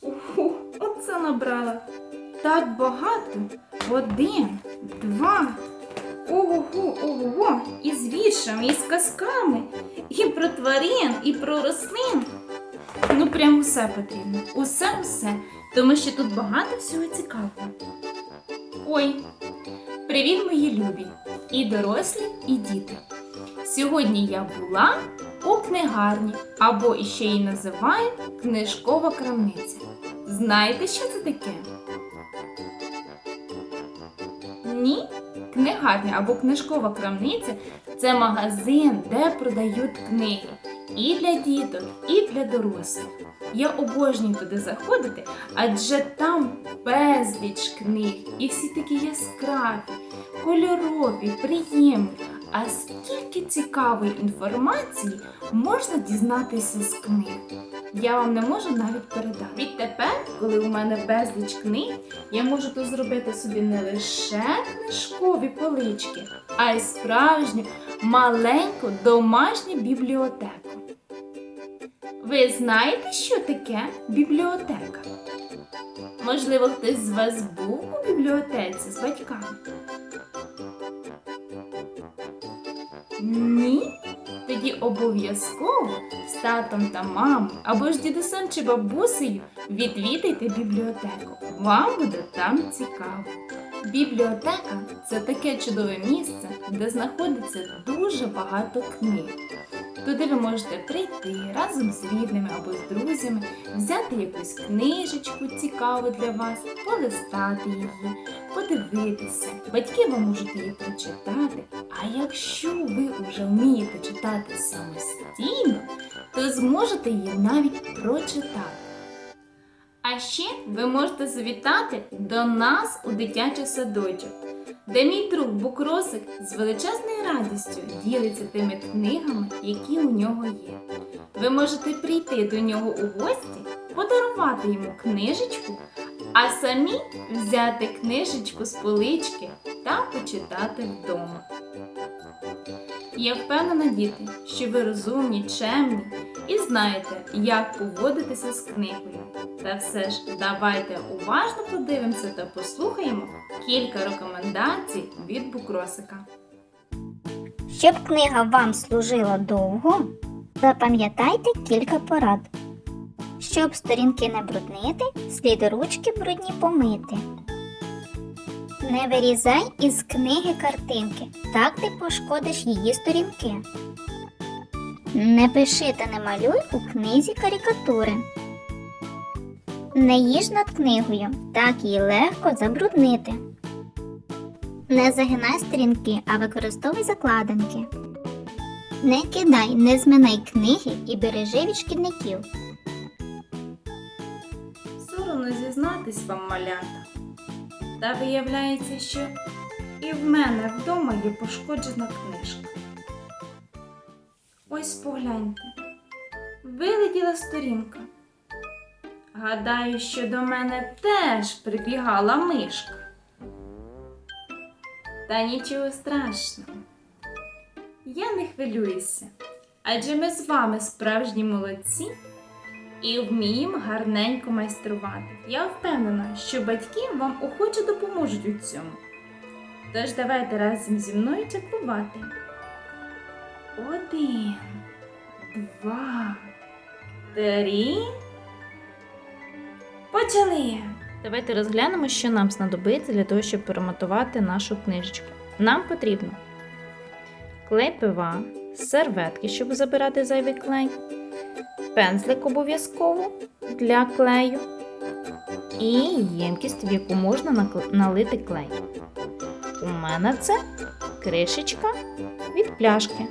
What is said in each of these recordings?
Уху, оце набрала. Так багато. Один, два. Ого, ого, і з віршами, і з казками, і про тварин, і про рослин. Ну, прям усе потрібно. Усе, усе. Тому що тут багато всього цікавого. Ой, привіт, мої любі! І дорослі, і діти. Сьогодні я була книгарні, або іще її називають книжкова крамниця. Знаєте, що це таке? Ні, книгарня або книжкова крамниця це магазин, де продають книги і для діток, і для дорослих. Я обожнюю туди заходити, адже там безліч книг, і всі такі яскраві, кольорові, приємні. А скільки цікавої інформації можна дізнатися з книг? Я вам не можу навіть передати. Відтепер, коли у мене безліч книг, я можу тут зробити собі не лише книжкові полички, а й справжню маленьку домашню бібліотеку. Ви знаєте, що таке бібліотека? Можливо, хтось з вас був у бібліотеці з батьками? Ні? Тоді обов'язково з татом та мамою або ж дідусем чи бабусею відвідайте бібліотеку. Вам буде там цікаво. Бібліотека це таке чудове місце, де знаходиться дуже багато книг. Туди ви можете прийти разом з рідними або з друзями, взяти якусь книжечку цікаву для вас, полистати її, подивитися. Батьки вам можуть її прочитати. А якщо ви вже вмієте читати самостійно, то зможете її навіть прочитати. А ще ви можете завітати до нас у дитячий садочок, де мій друг Букросик з величезною радістю ділиться тими книгами, які у нього є. Ви можете прийти до нього у гості, подарувати йому книжечку, а самі взяти книжечку з полички та почитати вдома. Я впевнена, діти, що ви розумні, чемні і знаєте, як поводитися з книгою. Та все ж давайте уважно подивимося та послухаємо кілька рекомендацій від Букросика. Щоб книга вам служила довго, запам'ятайте кілька порад. Щоб сторінки не бруднити, слід ручки брудні помити. Не вирізай із книги картинки, так ти пошкодиш її сторінки. Не пиши та не малюй у книзі карикатури. Не їж над книгою, так її легко забруднити. Не загинай сторінки, а використовуй закладинки. Не кидай, не зминай книги і бережи від шкідників. Соромно зізнатись вам, малята. Та виявляється, що і в мене вдома є пошкоджена книжка. Ось погляньте, вилетіла сторінка. Гадаю, що до мене теж прибігала мишка. Та нічого страшного. Я не хвилююся, адже ми з вами справжні молодці і вміємо гарненько майструвати. Я впевнена, що батьки вам охоче допоможуть у цьому. Тож давайте разом зі мною чекувати. Один, два, три. Почали! Давайте розглянемо, що нам знадобиться для того, щоб перемотувати нашу книжечку. Нам потрібно клей пива, серветки, щоб забирати зайвий клей, пензлик обов'язково для клею і ємкість, в яку можна налити клей. У мене це кришечка від пляшки.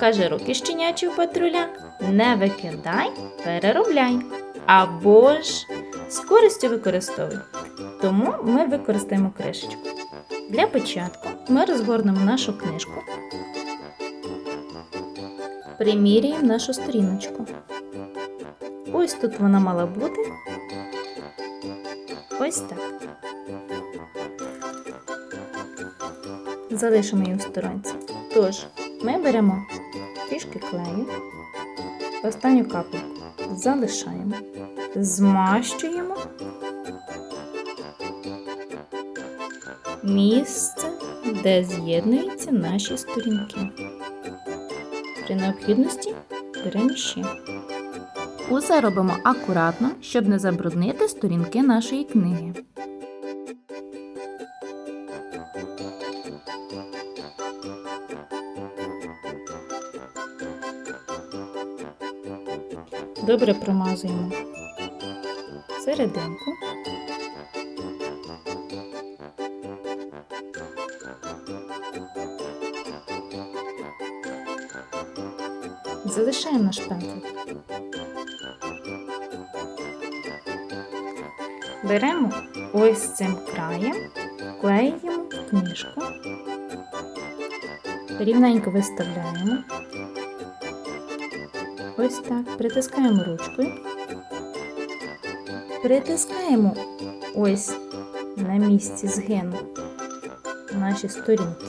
Каже руки щенячого патруля, не викидай, переробляй. Або ж з користю використовуй. Тому ми використаємо кришечку. Для початку ми розгорнемо нашу книжку, приміряємо нашу сторіночку. Ось тут вона мала бути. Ось так. Залишимо її в сторонці. Тож, ми беремо трішки клею. Останню капельку залишаємо, змащуємо місце, де з'єднуються наші сторінки. При необхідності ще. Усе робимо акуратно, щоб не забруднити сторінки нашої книги. Добре промазуємо серединку. Залишаємо наш пензлик. Беремо ось цим краєм, клеїмо книжку, рівненько виставляємо. Ось так, притискаємо ручкою, притискаємо ось на місці згину наші сторінки.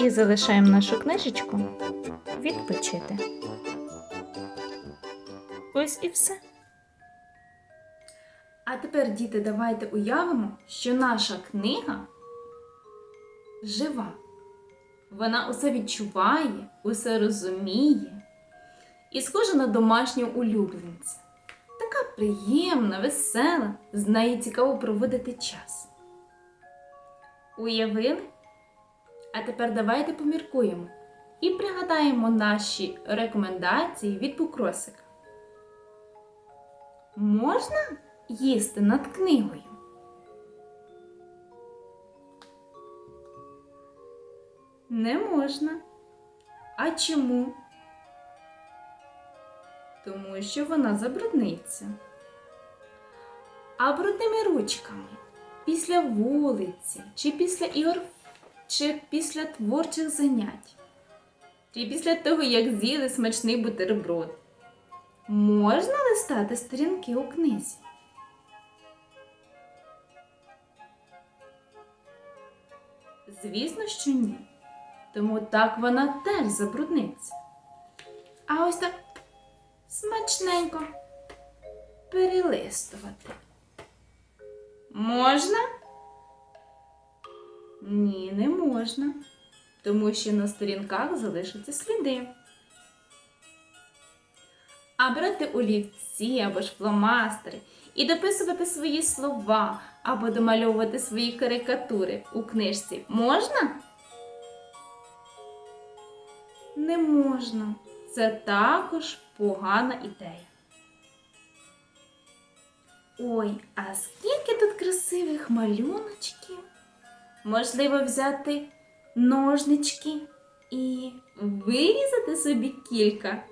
І залишаємо нашу книжечку відпочити. Ось і все. А тепер, діти, давайте уявимо, що наша книга жива. Вона усе відчуває, усе розуміє і схожа на домашнього улюбленця. Така приємна, весела, з нею цікаво проводити час. Уявили? А тепер давайте поміркуємо і пригадаємо наші рекомендації від Букросика. Можна їсти над книгою? Не можна. А чому? Тому що вона забрудниться. А брудними ручками після вулиці, чи після ігор, чи після творчих занять, чи після того, як з'їли смачний бутерброд. Можна листати сторінки у книзі? Звісно, що ні. Тому так вона теж забрудниться. А ось так смачненько перелистувати. Можна? Ні, не можна. Тому що на сторінках залишаться сліди. А брати олівці або ж фломастери і дописувати свої слова або домальовувати свої карикатури у книжці можна? Не можна. Це також погана ідея. Ой, а скільки тут красивих малюночків? Можливо, взяти ножнички і вирізати собі кілька.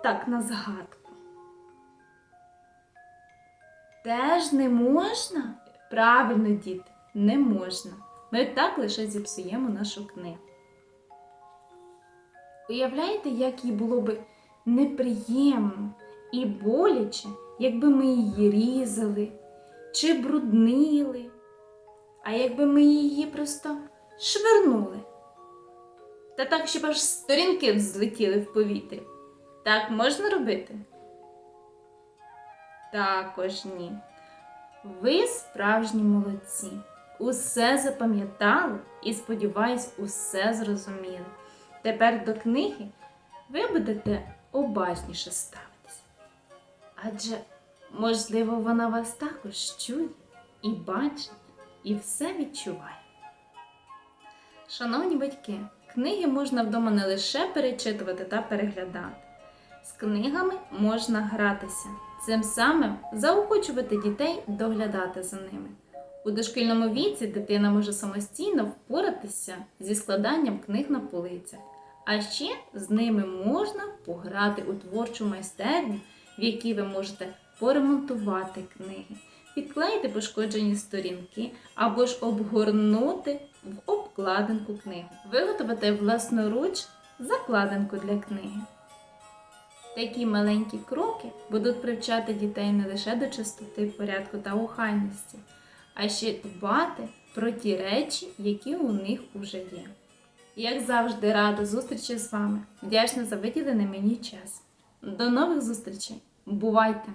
Отак на згадку. Теж не можна? Правильно, діти, не можна. Ми так лише зіпсуємо нашу книгу. Уявляєте, як їй було би неприємно і боляче, якби ми її різали чи бруднили, а якби ми її просто швернули. Та так, щоб аж сторінки злетіли в повітрі. Так можна робити? Також ні. Ви справжні молодці. Усе запам'ятали і, сподіваюсь, усе зрозуміли. Тепер до книги ви будете обачніше ставитись. Адже, можливо, вона вас також чує і бачить, і все відчуває. Шановні батьки, книги можна вдома не лише перечитувати та переглядати. З книгами можна гратися, цим самим заохочувати дітей доглядати за ними. У дошкільному віці дитина може самостійно впоратися зі складанням книг на полицях, а ще з ними можна пограти у творчу майстерню, в якій ви можете поремонтувати книги, підклеїти пошкоджені сторінки або ж обгорнути в обкладинку книги, виготовити власноруч закладинку для книги. Такі маленькі кроки будуть привчати дітей не лише до чистоти, порядку та охайності, а ще дбати про ті речі, які у них уже є. Як завжди, рада зустрічі з вами. Вдячна за виділений мені час. До нових зустрічей. Бувайте!